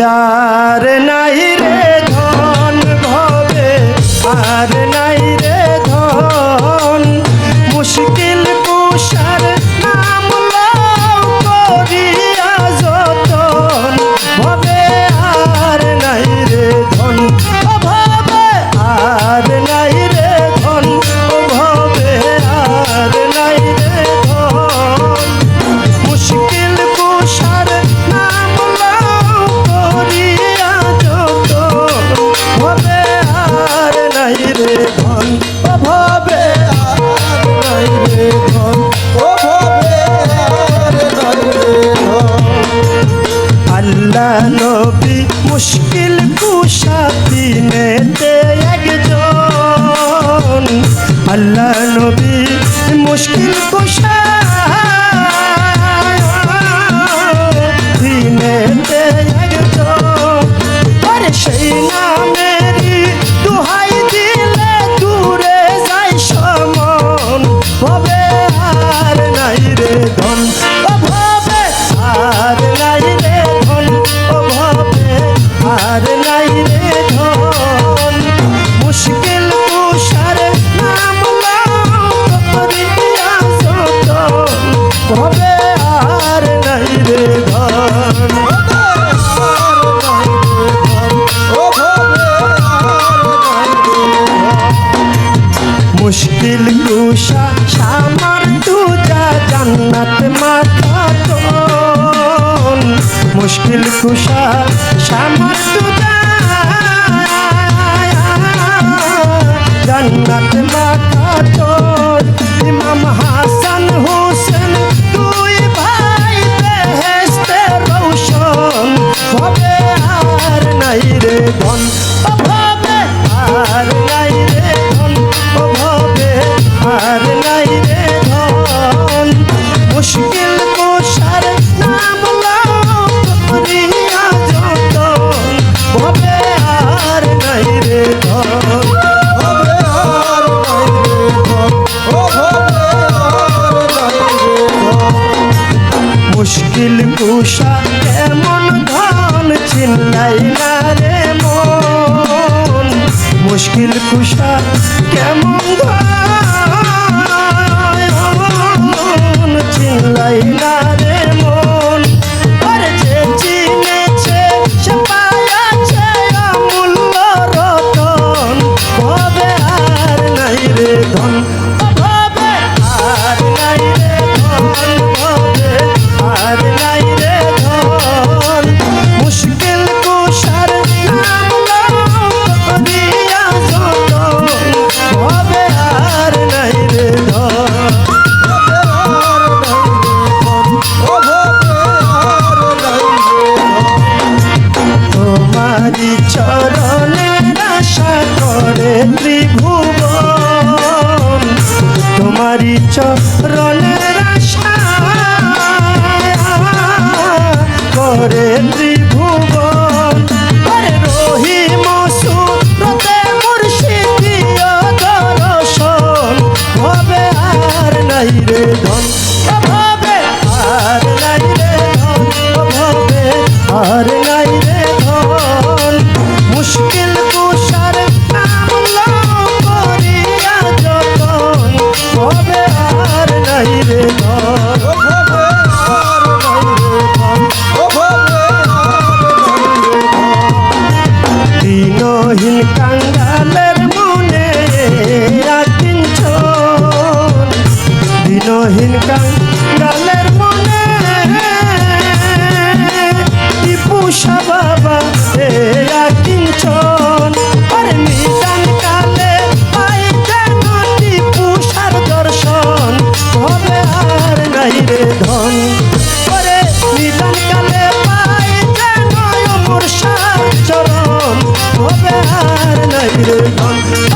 Yeah. মুশকিল মুশকিল খুশা summer দুজা মুশকিল কুষা এমন ধন চিল্লাই না রে মন। মুশকিল কুষা কেমন রে 一个人。